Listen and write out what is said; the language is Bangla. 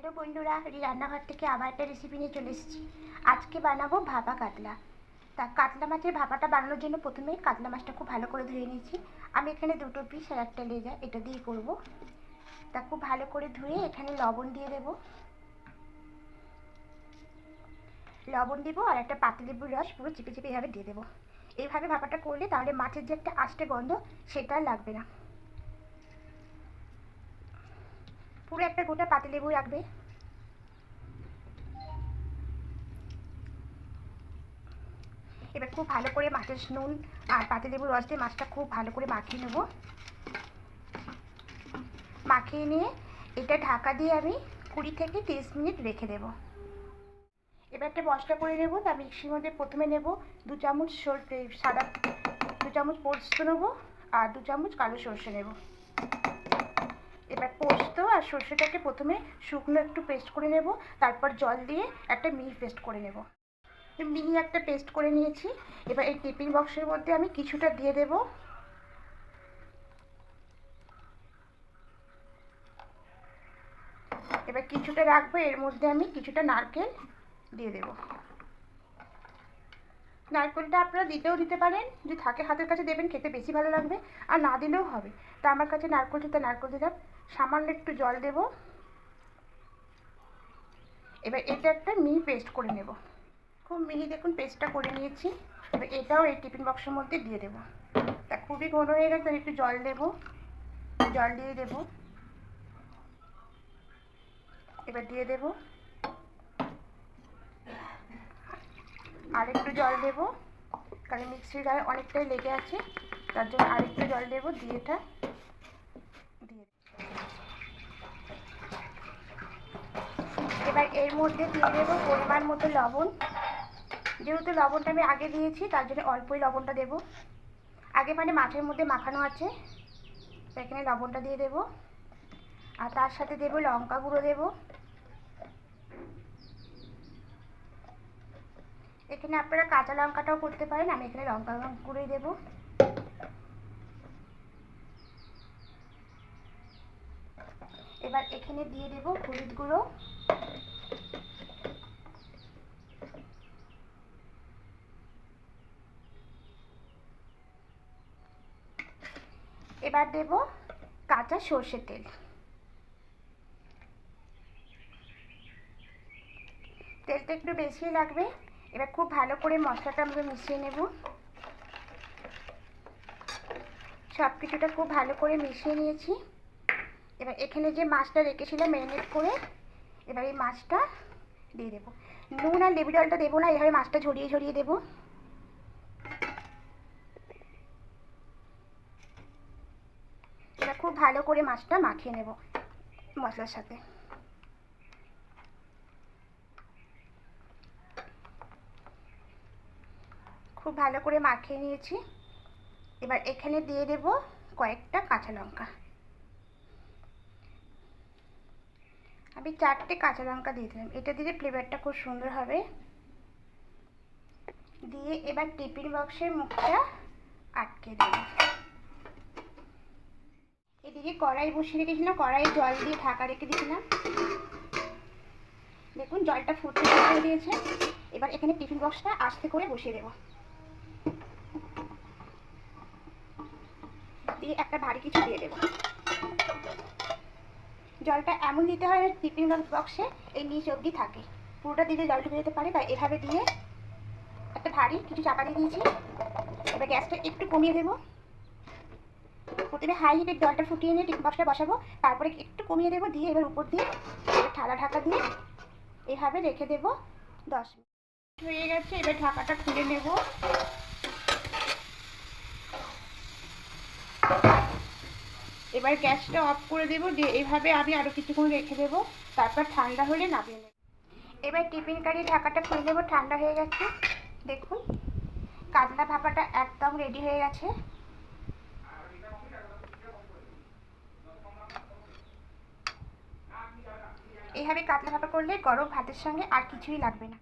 হ্যালো বন্ধুরা রান্নাঘর থেকে আবার একটা রেসিপি নিয়ে চলে এসেছি। আজকে বানাবো ভাপা কাতলা। তা কাতলা মাছের ভাপাটা বানানোর জন্য প্রথমে কাতলা মাছটা খুব ভালো করে ধুয়ে নিয়েছি। আমি এখানে দুটো পিস আর একটা লেজা এটা দিয়ে করব। তা খুব ভালো করে ধুয়ে এখানে লবণ দিয়ে দেব। লবণ দিব আর একটা পাতিলেবুর রস, পুরো চিপে চিপে এভাবে দিয়ে দেবো। এইভাবে ভাপাটা করলে তাহলে মাছের যে একটা আষ্টে গন্ধ, সেটা লাগবে না। পুরো একটা গোটা পাতিলেবু রাখবে। এবার খুব ভালো করে মাছের নুন আর পাতিলেবুর রস দিয়ে মাছটা খুব ভালো করে মাখিয়ে নেব। মাখিয়ে নিয়ে এটা ঢাকা দিয়ে আমি কুড়ি থেকে তিরিশ মিনিট রেখে দেব। এবার একটা মশলা করে নেব, তা মিক্সির মধ্যে প্রথমে নেব দু চামচ সাদা দু চামচ পোস্ত নেব আর দু চামচ কালো সর্ষে নেব। এবার পোস্ত আর সর্ষেটাকে প্রথমে শুকনো একটু পেস্ট করে নেব, তারপর জল দিয়ে একটা মিহি পেস্ট করে নেব। মিহি একটা পেস্ট করে নিয়েছি, এবার এই টিফিন বক্সের মধ্যে আমি কিছুটা দিয়ে দেব। এবার কিছুটা রাখব, এর মধ্যে আমি কিছুটা নারকেল দিয়ে দেব। নারকেলটা আপনারা দিতেও দিতে পারেন, যদি থাকে হাতের কাছে দেবেন, খেতে বেশি ভালো লাগবে, আর না দিলেও হবে। তা আমার কাছে নারকেল দিতে, নারকেল দিলাম সামান্য একটু জল দেব। এবার এটা একটা মিহি পেস্ট করে নেব। খুব মিহি দেখুন, পেস্টটা করে নিয়েছি। এবার এটাও এই টিফিন বক্সের মধ্যে দিয়ে দেবো। তা খুবই ঘন হয়ে গেছে একটু জল দেব। জল দিয়ে দেব। এবার দিয়ে দেব। আর একটু জল দেব, কারণ মিক্সির গায়ে অনেকটাই লেগে আছে, তার জন্য আরেকটু জল দেব, দিয়ে এটা দিয়ে এবার এর মধ্যে দিয়ে দেবো পরিমাণ মতো লবণ। যেহেতু লবণটা আমি আগে দিয়েছি, তার জন্য অল্পই লবণটা দেব। আগে মানে মাছের মধ্যে মাখানো আছে এখানে লবণটা দিয়ে দেব। আর তার সাথে দেব লঙ্কা গুঁড়ো দেব। এখানে আপনারা কাঁচা লঙ্কাটাও করতে পারেন, আমি এখানে লঙ্কা গুঁড়োই দেবো। এবার এখানে দিয়ে দেব হলুদ গুঁড়ো। এবার দেব কাঁচা সর্ষের তেল। তেলটা একটু বেশি লাগবে। এবার খুব ভালো করে মশলাটা আমরা মিশিয়ে নেব। সব কিছুটা খুব ভালো করে মিশিয়ে নিয়েছি। এবার এখানে যে মাছটা রেখেছিলাম ম্যারিনেট করে, এবার এই মাছটা দিয়ে দেবো। নুন আর লেবু জলটা দেবো না, এভাবে মাছটা ঝরিয়ে ঝরিয়ে দেবো এবার খুব ভালো করে মাছটা মাখিয়ে নেব মশলার সাথে। খুব ভালো করে মাখিয়ে নিয়েছি। এবার এখানে দিয়ে দেব কয়েকটা কাঁচা লঙ্কা। আমি চারটে কাঁচা লঙ্কা দিয়ে দিলাম। এটা দিলে ফ্লেভারটা খুব সুন্দর হবে। দিয়ে এবার টিফিন বক্সের মুখটা আটকে দেব। এদিকে কড়াই বসিয়ে রেখেছিলাম কড়াই জল দিয়ে ঢাকা রেখে দিয়েছিলাম। দেখুন, জলটা ফুটতে শুরু দিয়েছে। এবার এখানে টিফিন বক্সটা আস্তে করে বসিয়ে দেব। দিয়ে একটা ভারী কিছু দিয়ে দেবো। জলটা এমন দিতে হয় টিফিন বক্সে এই নিচ অবধি থাকে। পুরোটা দিলে জল ঢুকে যেতে পারে তাই এভাবে দিয়ে একটা ভারী কিছু চাপা দিয়ে দিয়েছি। এবার গ্যাসটা একটু কমিয়ে দেবো। প্রথমে হাই হিটে জলটা ফুটিয়ে নিয়ে টিফিন বক্সটা বসাবো। তারপরে একটু কমিয়ে দেবো দিয়ে এবার উপর দিয়ে ঠালা ঢাকা দিয়ে এভাবে রেখে দেবো দশ মিনিট। হয়ে গেছে, এবার ঢাকাটা খুলে নেব। এবার গ্যাসটা অফ করে দেবো, দিয়ে এইভাবে আমি আরও কিছুক্ষণ রেখে দেবো। তারপর ঠান্ডা হলে নামিয়ে নেব। এবার টিফিন কারি ঢাকাটা খুলে দেবো ঠান্ডা হয়ে গেছে। দেখুন, কাতলা ভাপাটা একদম রেডি হয়ে গেছে। এইভাবে কাতলা ভাপা করলে গরম ভাতের সঙ্গে আর কিছুই লাগবে না।